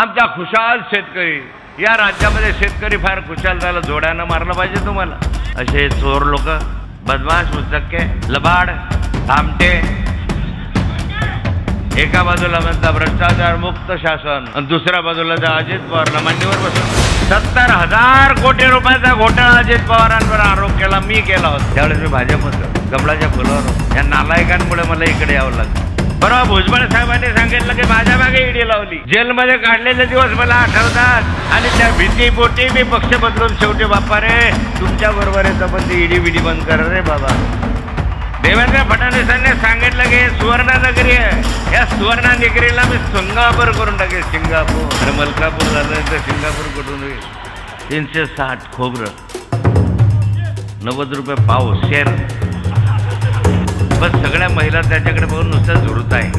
आमचा खुशाल शेतकरी. या राज्यामध्ये शेतकरी फार खुशाल झाला जोड्यानं मारलं पाहिजे तुम्हाला. असे चोर लोक बदमाश उचक्के लबाड थांबटे एका बाजूला म्हणता भ्रष्टाचार मुक्त शासन आणि दुसऱ्या बाजूला त्या अजित पवारला मांडीवर बसून. सत्तर हजार कोटी रुपयाचा घोटाळा अजित पवारांवर आरोप केला मी केला होता. त्यावेळेस मी भाजप होतो कमळाच्या फुलावर या नालायकांमुळे मला इकडे यावं लागलं. परवा भुजबळ साहेबांनी सांगितलं की माझ्या मागे ईडी लावली. जेलमध्ये काढलेले दिवस मला आठवतात. आणि त्या भीती पोटी मी पक्ष बदलून शेवटी बाप्पा रे तुमच्या बरोबर येतं पण ती ईडी बिडी बंद करा रे बाबा. देवेंद्र फडणवीसांनी सांगितलं की हे आहे. या सुवर्णनगरीला मी सिंगापूर करून टाकेल सिंगापूर. अरे मलकापूर झालं तर सिंगापूर कुठून होईल? तीनशे साठ खोबरं. नव्वद रुपये पाव शेर. पण सगळ्या महिला त्याच्याकडे बघून नुसतं झुरत आहे.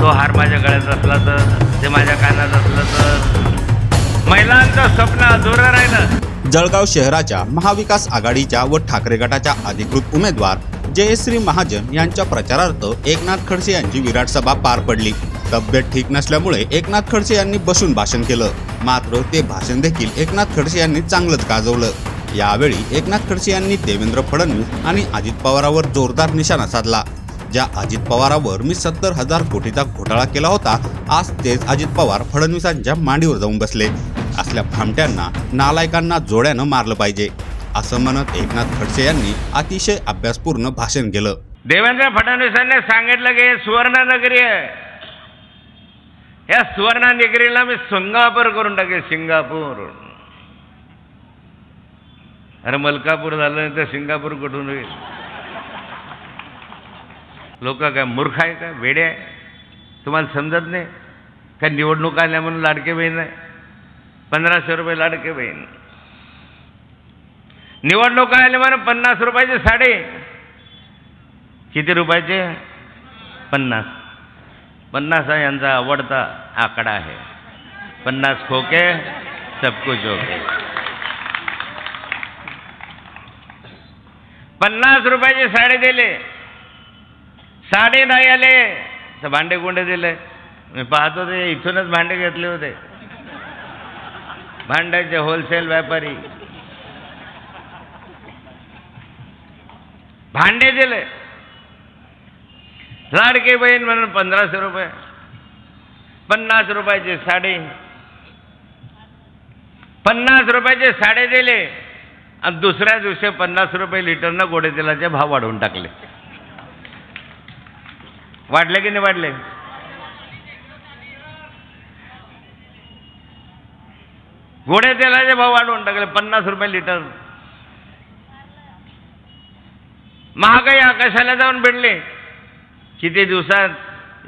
तो हार माझ्या गळ्यात असला तर ते माझ्या कानात असलं तर. महिलांचं स्वप्न अधुरं राहिलं. जळगाव शहराच्या महाविकास आघाडीच्या व ठाकरे गटाच्या अधिकृत उमेदवार जयश्री महाजन यांच्या प्रचारार्थ एकनाथ खडसे यांची विराट सभा पार पडली. तब्येत ठीक नसल्यामुळे एकनाथ खडसे यांनी बसून भाषण केलं. मात्र ते भाषण देखील एकनाथ खडसे यांनी चांगलंच गाजवलं. यावेळी एकनाथ खडसे यांनी देवेंद्र फडणवीस आणि अजित पवारावर जोरदार निशाणा साधला. ज्या अजित पवारावर मी सत्तर हजार कोटीचा घोटाळा केला होता आज तेच अजित पवार फडणवीसांच्या मांडीवर जाऊन बसले. असल्या भामट्यांना नालायकांना जोड्यानं मारलं पाहिजे असं म्हणत एकनाथ खडसे यांनी अतिशय अभ्यासपूर्ण भाषण केलं. देवेंद्र फडणवीसांनी सांगितलं की हे सुवर्ण नगरी आहे. या सुवर्ण नगरीला मी सिंगापूर करून टाकेल सिंगापूर अरे मलकापूर झालं तर सिंगापूर कुठून होईल? लोक काय मूर्ख आहे का? वेडे आहे? तुम्हाला समजत नाही? काय निवडणूक आल्या म्हणून लाडके बहीण आहे? पंधराशे रुपये लाडके बहीण. निवडणूक आल्या म्हणून पन्नास रुपयाचे साडे. किती रुपयाचे? पन्नास. पन्नास हा यांचा आवडता आकडा आहे. पन्नास खोके सबकुच ओके. पन्नास रुपयाची साडी दिले. साडी नाही आले. तर भांडे कोंडे दिले. मी पाहतो ते इथूनच भांडे घेतले होते. भांड्याचे होलसेल व्यापारी. भांडे दिले. लाडके बहीण म्हणून पंधराशे रुपये. पन्नास रुपयाची साडी. पन्नास रुपयाचे साडे दिले. आणि दुसऱ्या दिवशी पन्नास रुपये लिटरनं गोडे तेलाचे भाव वाढवून टाकले. वाढले की नाही वाढले? गोडे तेलाचे भाव वाढवून टाकले पन्नास रुपये लिटर. महागाई आकाशाला जाऊन भेटले किती दिवसात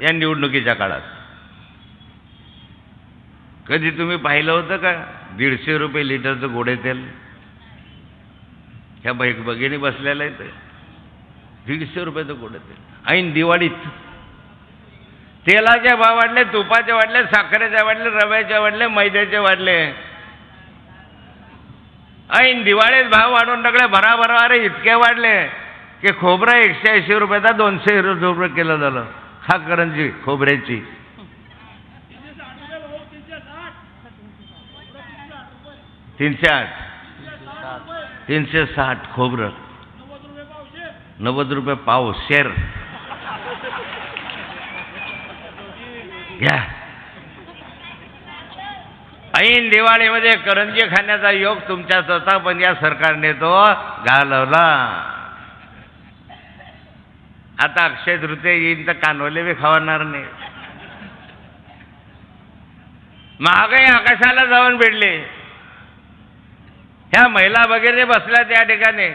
या निवडणुकीच्या काळात? कधी तुम्ही पाहिलं होतं का? दीडशे रुपये लिटरचं गोडे तेल? ह्या बैग भगिनी बसलेलं आहे ते दीडशे रुपयाचं गोडे तेल ऐन दिवाळीत. तेलाचे भाव वाढले तुपाचे वाढले साखरेचे वाढले रव्याचे वाढले मैद्याचे वाढले. ऐन दिवाळीत भाव वाढून टाकले भराभरा अरे इतके वाढले की खोबरं एकशे ऐंशी रुपयाचा दोनशे रुपये केलं झालं. हा करंजी खोबऱ्याची. तीनशे आठ. तीनशे साठ खोबरं। नव्वद रुपये पाव शेर। घ्या। ऐन दिवाळीमध्ये करंजी खाण्याचा योग तुमच्या स्वतः पण या सरकारने तो घालवला. आता अक्षय तृतीय येईन तर कानवले बी खावणार नाही. महागाई आकाशाला जाऊन भेटले ह्या महिला वगैरे बसल्या त्या ठिकाणी.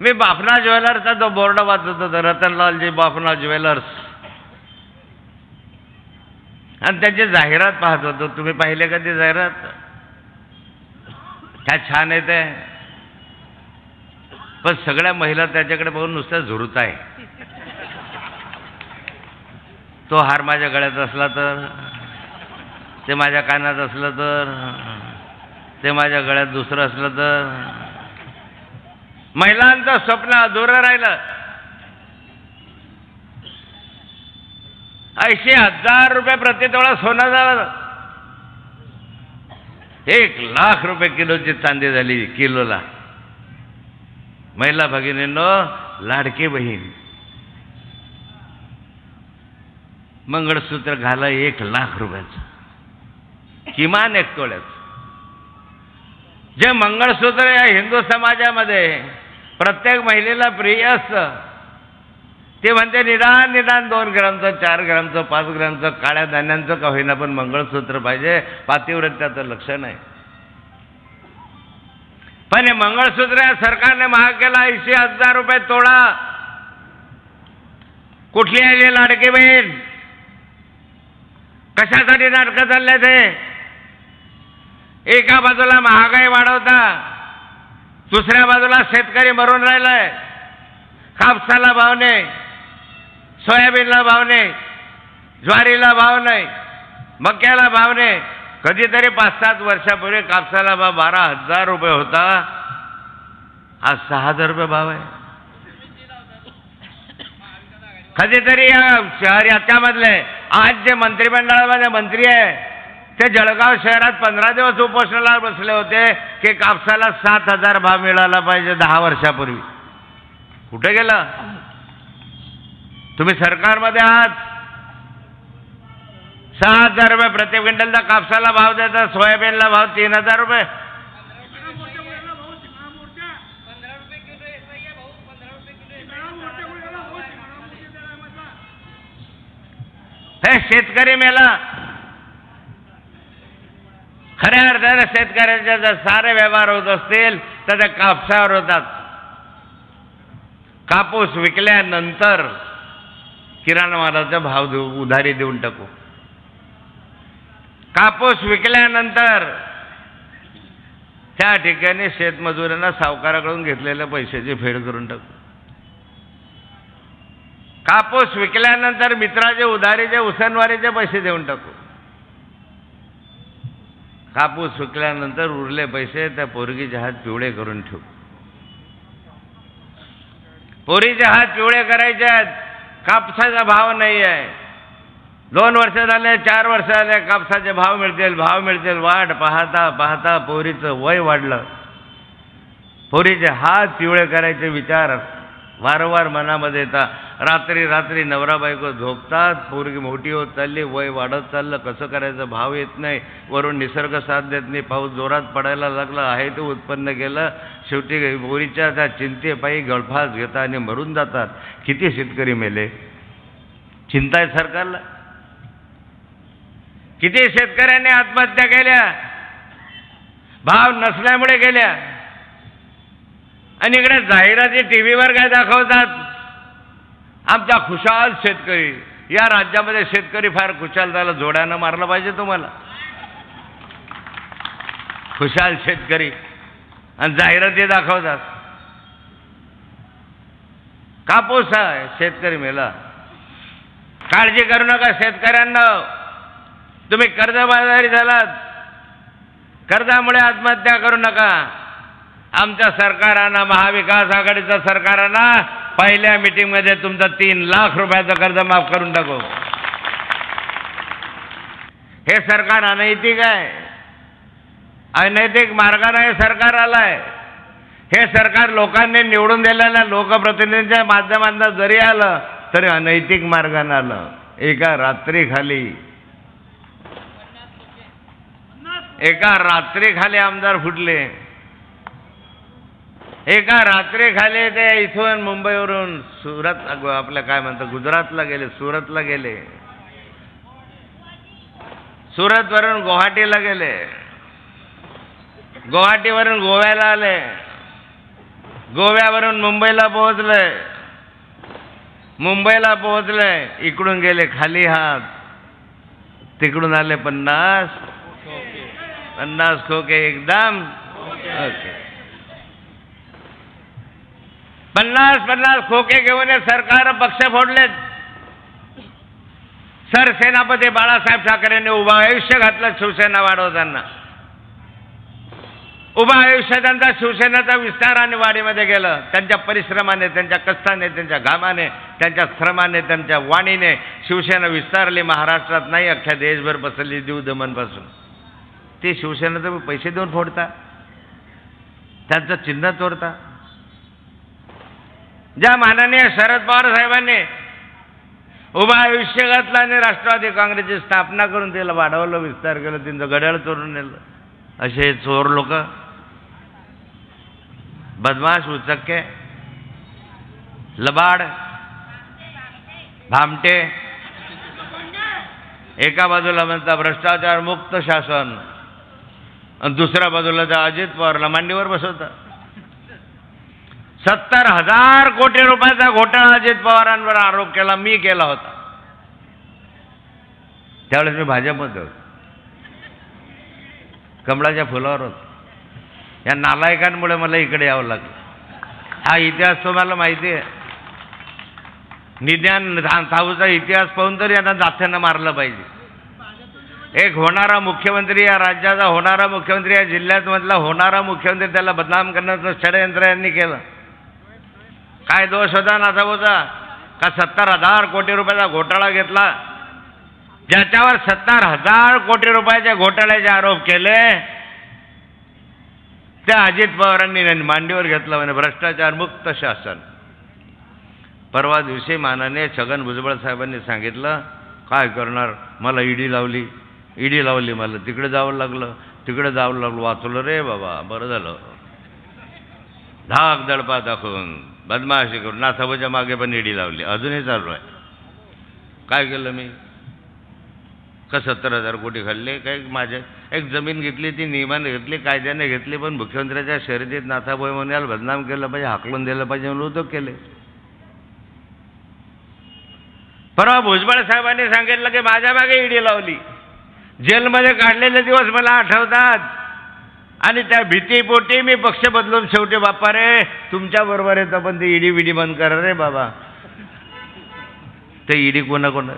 मी बाफना ज्वेलर्सचा तो बोर्ड वाचत होतो रतनलालजी बाफना ज्वेलर्स. आणि त्याची जाहिरात पाहत होतो तुम्ही पाहिले का ती जाहिरात? काय छान येते पण सगळ्या महिला त्याच्याकडे बघून नुसतं झुरत आहे. तो हार माझ्या गळ्यात असला तर ते माझ्या कानात असलं तर. ते माझ्या गळ्यात दुसरं असलं तर महिलांचं स्वप्न अधुरं राहिलं. ऐंशी हजार रुपये प्रतितोळा सोनं झालं. एक लाख रुपये किलोची चांदी झाली किलोला. महिला भगिनींनो लाडकी बहीण. मंगळसूत्र घाला एक लाख रुपयाचं. किमान एक तोळ्याचं. जे मंगळसूत्र या हिंदू समाजामध्ये प्रत्येक महिलेला प्रिय असतं. ते म्हणते निदान निदान दोन ग्रामचं चार ग्रामचं पाच ग्रामचं काळ्या धान्यांचं का होईना पण मंगळसूत्र पाहिजे पातिव्रत्याचं लक्ष नाही. पण हे मंगळसूत्र सरकारने महाग केला ऐंशी हजार रुपये तोडा. कुठली आहे लाडकी बहीण? कशासाठी नाटकं चालले ते? एका बाजूला महागाई वाढवता दुसऱ्या बाजूला शेतकरी मरून राहिलाय. कापसाला भाव नाही सोयाबीनला भाव नाही ज्वारीला भाव नाही मक्याला भाव नाही. कधीतरी पाच सात वर्षापूर्वी कापसाला भाव बारा हजार रुपये होता. आज सहा हजार रुपये भाव आहे. कधीतरी या शहर याच्यामधले आज जे मंत्रिमंडळामध्ये मंत्री आहे ते जळगाव शहरात पंधरा दिवस उपोषणाला बसले होते की कापसाला सात हजार भाव मिळाला पाहिजे दहा वर्षापूर्वी. कुठे गेलं? तुम्ही सरकारमध्ये आहात. सहा हजार रुपये प्रति क्विंटलचा कापसाला भाव देता सोयाबीनला भाव तीन हजार रुपये. हे शेतकरी मेला खऱ्या अर्थाने शेतकऱ्याचे जर सारे व्यवहार होत असतील तर ते कापसावर होतात. कापूस विकल्यानंतर किराणा मालाचा भाव देऊ उधारी देऊन टाकू. कापूस विकल्यानंतर त्या ठिकाणी शेतमजुरांना सावकाराकडून घेतलेल्या पैशाची फेड करून टाकू. कापूस विकल्यानंतर मित्राचे उधारीचे उसनवारीचे पैसे देऊन टाकू. कापूस सुकल्यानंतर उरले पैसे त्या पोरगीचे हात पिवळे करून ठेवू. पोरीचे हात पिवळे करायचे आहेत. कापसाचा भाव नाही आहे. दोन वर्ष झाले चार वर्ष झाले कापसाचे भाव मिळतील भाव मिळतील. वाट पाहता पाहता पोरीचं वय वाढलं. पोरीचे हात पिवळे करायचे विचार वारंवार मनामध्ये येतात रात्री रात्री नवरा बायको झोपतात पोरगी मोठी होत चालली वय वाढत चाललं कसं करायचं भाव येत नाही वरून निसर्ग साथ देत नाही पाऊस जोरात पडायला लागला आहे ते उत्पन्न केलं. शेवटी पोरीच्या त्या चिंतेपायी गळफास घेतात आणि मरून जातात. किती शेतकरी मेले? चिंता आहे सरकारला? किती शेतकऱ्यांनी आत्महत्या केल्या? भाव नसल्यामुळे केल्या. आणि इकडे जाहिराती टी व्हीवर काय दाखवतात? आमचा खुशाल शेतकरी. या राज्यामध्ये शेतकरी फार खुशाल झाला. जोड्यानं मारलं पाहिजे तुम्हाला. खुशाल शेतकरी. आणि जाहिराती दाखवतात. कापूस आहे शेतकरी मेला. काळजी करू नका शेतकऱ्यांना. तुम्ही कर्जबाजारी झालात. कर्जामुळे आत्महत्या करू नका. आमच्या सरकारानं महाविकास आघाडीच्या सरकारानं पहिल्या मिटिंगमध्ये तुमचं तीन लाख रुपयाचं कर्ज माफ करून टाकू. हे सरकार अनैतिक आहे. अनैतिक मार्गाने हे सरकार आलंय. हे सरकार लोकांनी निवडून दिलेल्या लोकप्रतिनिधींच्या माध्यमांना जरी आलं तरी अनैतिक मार्गाने आलं. एका रात्रीखाली एका रात्रीखाली आमदार फुटले. एका रात्री खाली ते इथून मुंबईवरून सुरत आपल्या काय म्हणतात गुजरातला गेले सुरतला गेले. सुरतवरून गुवाहाटीला गेले. गुवाहाटीवरून गोव्याला आले. गोव्यावरून मुंबईला पोहोचले. मुंबईला पोहोचले इकडून गेले खाली हात. तिकडून आले पन्नास. पन्नास खोके एकदम. ओके. पन्नास पन्नास खोके घेऊन सरकार पक्ष फोडलेत. सरसेनापती बाळासाहेब ठाकरेंनी उभा आयुष्य घातलं शिवसेना वाढवताना. उभा आयुष्य त्यांचा शिवसेनेचा विस्तार आणि वाढीमध्ये गेलं. त्यांच्या परिश्रमाने त्यांच्या कष्टाने त्यांच्या घामाने त्यांच्या श्रमाने त्यांच्या वाणीने शिवसेना विस्तारली. महाराष्ट्रात नाही अख्ख्या देशभर बसली देऊ दमनपासून. ते शिवसेना तुम्ही पैसे देऊन फोडता. त्यांचं चिन्ह तोडता. ज्या माननीय शरद पवार साहेबांनी उभा आयुष्य घातलं आणि राष्ट्रवादी काँग्रेसची स्थापना करून त्याला वाढवलं विस्तार केलं त्यांचं घड्याळ चोरून नेलं. असे चोर लोक. बदमाश उचक्के लबाड भामटे. एका बाजूला म्हणता भ्रष्टाचार मुक्त शासन. आणि दुसऱ्या बाजूला त्या अजित पवारला मांडीवर बसवता सत्तर हजार कोटी रुपयाचा घोटाळा अजित पवारांवर आरोप केला मी केला होता. त्यावेळेस मी भाजपमध्ये होतो. कमळाच्या फुलावर होतो. या नालायकांमुळे मला इकडे यावं लागलं. हा इतिहास तुम्हाला माहिती आहे. निज्ञान थाऊचा इतिहास पाहून तर यांना जाथ्यानं मारलं पाहिजे. एक होणारा मुख्यमंत्री या राज्याचा होणारा मुख्यमंत्री या जिल्ह्यात मधला होणारा मुख्यमंत्री त्याला बदनाम करण्याचं षडयंत्र यांनी केलं. काय दोष होता नाथाभाऊचा का सत्तर हजार कोटी रुपयाचा घोटाळा घेतला? ज्याच्यावर सत्तर हजार कोटी रुपयाच्या घोटाळ्याचे आरोप केले त्या अजित पवारांनी मांडीवर घेतलं म्हणे भ्रष्टाचार मुक्त शासन. परवा दिवशी मानाने छगन भुजबळ साहेबांनी सांगितलं काय करणार? मला ईडी लावली. ईडी लावली मला. तिकडे जावं लागलं. तिकडे जावं लागलं. वाचलं रे बाबा. बरं झालं. धाक दडपा दाखवून. बदमाशी करून नाथाबाच्या मागे पण इडी लावली. अजूनही चालू आहे. काय केलं मी? का सत्तर हजार कोटी खाल्ले? काय माझ्या एक जमीन घेतली ती नियमाने घेतली कायद्याने घेतली पण मुख्यमंत्र्याच्या शर्यतीत नाथाभाई म्हणाल बदनाम केलं पाहिजे हाकलून दिलं पाहिजे म्हणून उद्योग केले. परवा भुजबळ साहेबांनी सांगितलं की माझ्या मागे ईडी लावली. जेलमध्ये काढलेले दिवस मला आठवतात. आणि त्या भीतीपोटी मी पक्ष बदलून शेवटी बाप्पा रे तुमच्या बरोबर येतं पण ते ईडी विडी बंद करा रे बाबा. ते ईडी कोणा कोणा?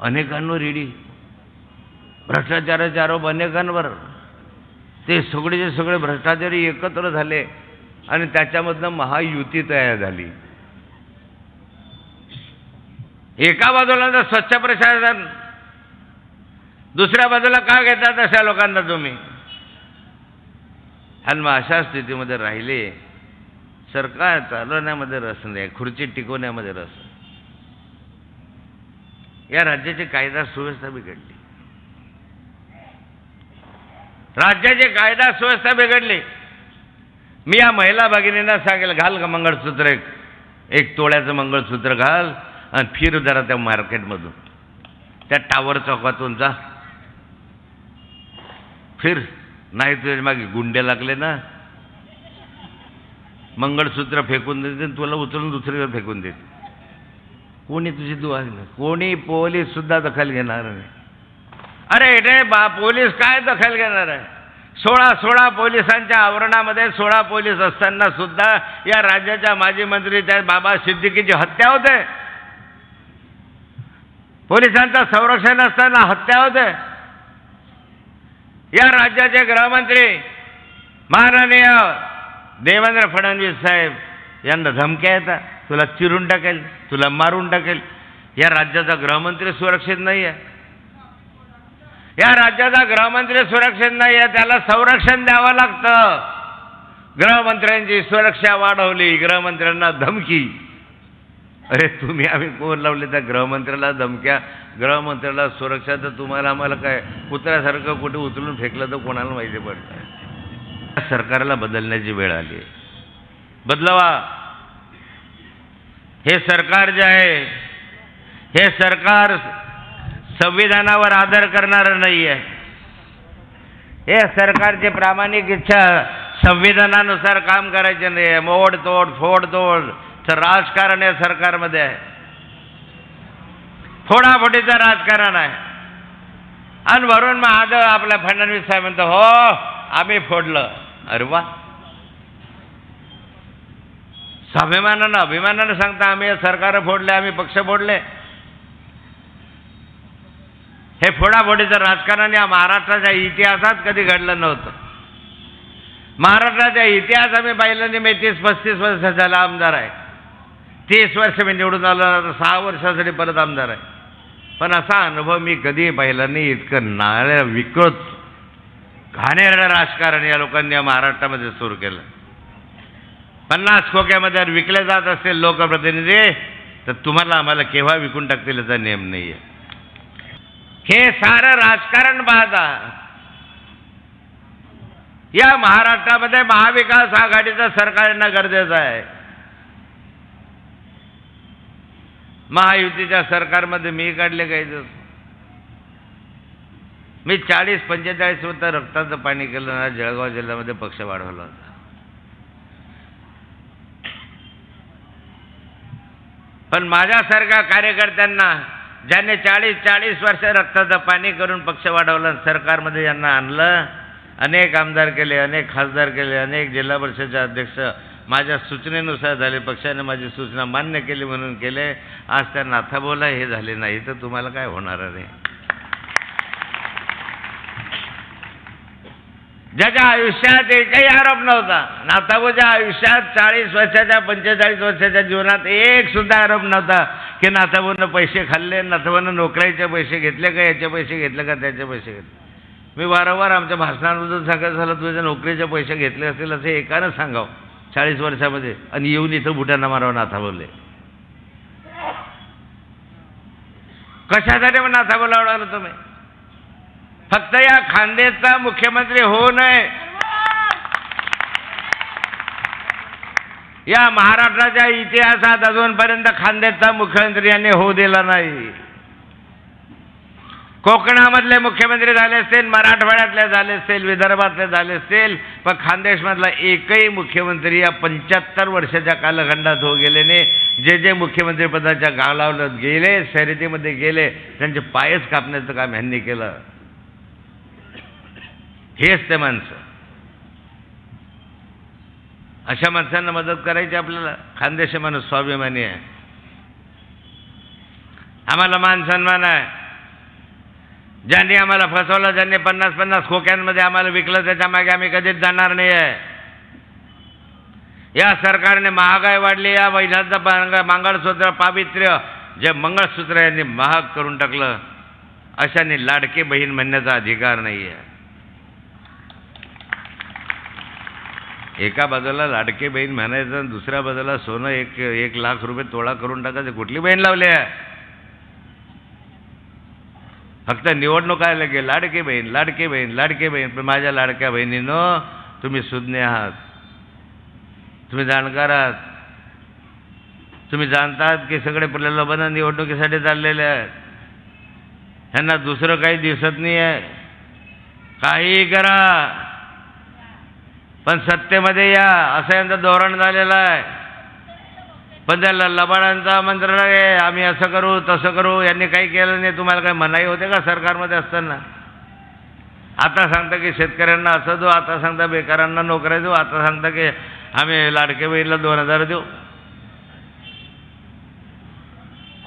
अनेकांवर ईडी. भ्रष्टाचाराचे आरोप अनेकांवर. ते सगळेचे सगळे भ्रष्टाचारी एकत्र झाले आणि त्याच्यामधनं महायुती तयार झाली. एका बाजूला तर स्वच्छ प्रशासन दुसऱ्या बाजूला का घेतात अशा लोकांना तुम्ही? आणि मग अशा स्थितीमध्ये राहिले सरकार चालवण्यामध्ये रस नाही खुर्ची टिकवण्यामध्ये रस या राज्याची कायदा सुव्यवस्था बिघडली. राज्याची कायदा सुव्यवस्था बिघडली. मी या महिला भगिनींना सांगेल घाल का मंगळसूत्र एक. एक तोळ्याचं मंगळसूत्र घाल आणि फिर जरा त्या मार्केटमधून. त्या टावर चौकातून जा. फिर. नाही तुझ्या मागे गुंडे लागले ना. मंगळसूत्र फेकून देते आणि तुला उचलून दुसरीकडे फेकून देते. कोणी तुझी दुआ कोणी पोलीस सुद्धा दखल घेणार नाही. अरे रे बा पोलीस काय दखल घेणार आहे? सोळा सोळा पोलिसांच्या आवरणामध्ये सोळा पोलीस असताना सुद्धा या राज्याच्या माजी मंत्री त्या बाबा सिद्दीकीची हत्या होते. पोलिसांचं संरक्षण असताना हत्या होते. या राज्याचे गृहमंत्री माननीय देवेंद्र फडणवीस साहेब यांना धमक्या येतात. तुला चिरून टाकेल तुला मारून टाकेल. या राज्याचा गृहमंत्री सुरक्षित नाही आहे या राज्याचा गृहमंत्री सुरक्षित नाही आहे त्याला संरक्षण द्यावं लागतं. गृहमंत्र्यांची सुरक्षा वाढवली गृहमंत्र्यांना धमकी. अरे तुम्ही आम्ही कोण लावले त्या गृहमंत्र्याला धमक्या. गृहमंत्र्याला सुरक्षा तर तुम्हाला आम्हाला काय? कुत्र्यासारखं कुठे उचलून फेकलं तर कोणाला माहिती पडतं? सरकारला बदलण्याची वेळ आली बदलावा. हे सरकार जे आहे हे सरकार संविधानावर आदर करणारं नाही आहे हे सरकारची प्रामाणिक इच्छा संविधानानुसार काम करायचे नाही आहे मोड तोड फोड तोड तर राजकारण या सरकारमध्ये आहे. फोडाफोडीचं राजकारण आहे. आणि वरून मग आज आपल्या फडणवीस साहेब म्हणतो हो आम्ही फोडलं. अरे वा. स्वाभिमानानं अभिमानानं सांगता आम्ही सरकार फोडले आम्ही पक्ष फोडले. हे फोडाफोडीचं राजकारण या महाराष्ट्राच्या इतिहासात कधी घडलं नव्हतं. महाराष्ट्राचा इतिहास आम्ही पाहिलं नाही मी तीस पस्तीस वर्ष झाला आमदार आहे. तीस वर्ष मी निवडून आलो आता सहा वर्षासाठी परत आमदार आहे. पण असा अनुभव मी कधी पाहिला नाही इतकं नाळ्या विकृत घाणेरडं राजकारण या लोकांनी या महाराष्ट्रामध्ये सुरू केलं. पन्नास खोक्यामध्ये जर विकले जात असतील लोकप्रतिनिधी तर तुम्हाला आम्हाला केव्हा विकून टाकतील याचा नेम नाही आहे हे सारं राजकारण पाहता या महाराष्ट्रामध्ये महाविकास आघाडीचं सरकार येणं गरजेचं आहे. महायुतीच्या सरकारमध्ये मी काढले काही मी चाळीस पंचेचाळीस होतं रक्ताचं पाणी केलं ना जळगाव जिल्ह्यामध्ये पक्ष वाढवला होता. पण माझ्यासारख्या कार्यकर्त्यांना ज्यांनी चाळीस चाळीस वर्ष रक्ताचं पाणी करून पक्ष वाढवलं सरकारमध्ये यांना आणलं अनेक आमदार केले अनेक खासदार केले अनेक जिल्हा परिषदेचे अध्यक्ष माझ्या सूचनेनुसार झाले पक्षाने माझी सूचना मान्य केली म्हणून केले. आज त्या नाथाबोला हे झाले नाही तर तुम्हाला काय होणार नाही ज्याच्या आयुष्यात एकही आरोप नव्हता. नाथाबोच्या आयुष्यात चाळीस वर्षाच्या पंचेचाळीस वर्षाच्या जीवनात एक सुद्धा आरोप नव्हता की नाथाबोनं पैसे खाल्ले नाथाबोनं नोकऱ्याचे पैसे घेतले का याचे पैसे घेतले का त्याचे पैसे घेतले. मी वारंवार आमच्या भाषणांमधून सांगायचं झालं तुझ्या नोकरीचे पैसे घेतले असतील असं एकानं सांगावं. चाळीस वर्षामध्ये आणि येऊन इथं बुटांना मारावं नाथाबोले कशासाठी मग नाथाबोला आवडालं तुम्ही? फक्त या खांदेचा मुख्यमंत्री होऊ नये. या महाराष्ट्राच्या इतिहासात अजूनपर्यंत खांदेचा मुख्यमंत्री यांनी होऊ दिला नाही. कोकणामधले मुख्यमंत्री झाले असतील मराठवाड्यातले झाले असतील विदर्भातले झाले असतील पण खानदेशमधला एकही मुख्यमंत्री या पंच्याहत्तर वर्षाच्या कालखंडात हो गेले नाही. जे जे मुख्यमंत्रीपदाच्या गालावलं गेले शर्यतीमध्ये गेले त्यांचे पायच कापण्याचं काम ह्यांनी केलं. हेच ते माणसं. अशा माणसांना मदत करायची आपल्याला. खानदेशी माणूस स्वाभिमानी आहे. आम्हाला मान सन्मान आहे. ज्यांनी आम्हाला फसवलं ज्यांनी पन्नास पन्नास खोक्यांमध्ये आम्हाला विकलं त्याच्यामागे आम्ही कधीच जाणार नाही आहे या सरकारने महागाई वाढली या महिलांचं मांग मंगळसूत्र पावित्र्य जे मंगळसूत्र यांनी महाग करून टाकलं अशाने लाडकी बहीण म्हणण्याचा अधिकार नाही आहे एका बाजूला लाडके बहीण म्हणायचं दुसऱ्या बाजूला सोनं एक एक लाख रुपये तोळा करून टाकायचं कुठली बहीण लावली आहे? फक्त निवडणूक आल्या की बहीण लाडके बहीण लाडके बहीण पण माझ्या लाडक्या बहिणीनं तुम्ही सुज्ञ आहात. तुम्ही जाणकार आहात. तुम्ही जाणतात की सगळे प्रलोभन निवडणुकीसाठी चाललेले आहेत ह्यांना दुसरं काही दिसत नाही आहे. काही करा. पण सत्तेमध्ये या असं यांचं धोरण झालेलं आहे. पण त्या लबाडांचा मंत्र आहे आम्ही असं करू तसं करू. यांनी काही केलं नाही. तुम्हाला काही मनाई होते का सरकारमध्ये असताना? आता सांगता की शेतकऱ्यांना असं देऊ आता सांगता बेकारांना नोकऱ्या देऊ आता सांगता की आम्ही लाडके बहिणीला दोन हजार देऊ.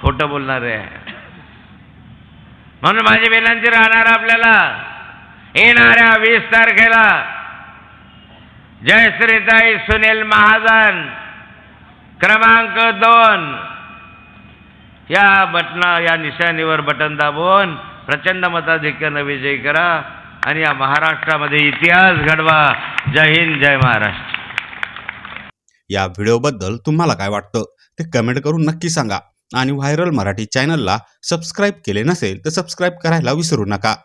खोटं बोलणार आहे. म्हणून माझी विनंती राहणार आपल्याला येणाऱ्या वीस तारखेला जयश्रीताई सुनील महाजन. क्रमांक दोन. या बटना या निशाणीवर बटन दाबून प्रचंड मताधिक्यानं विजयी करा आणि या महाराष्ट्रामध्ये इतिहास घडवा. जय हिंद जय महाराष्ट्र. या व्हिडिओबद्दल तुम्हाला काय वाटतं? ते कमेंट करून नक्की सांगा. आणि व्हायरल मराठी चॅनलला सबस्क्राईब केले नसेल तर सबस्क्राईब करायला विसरू नका.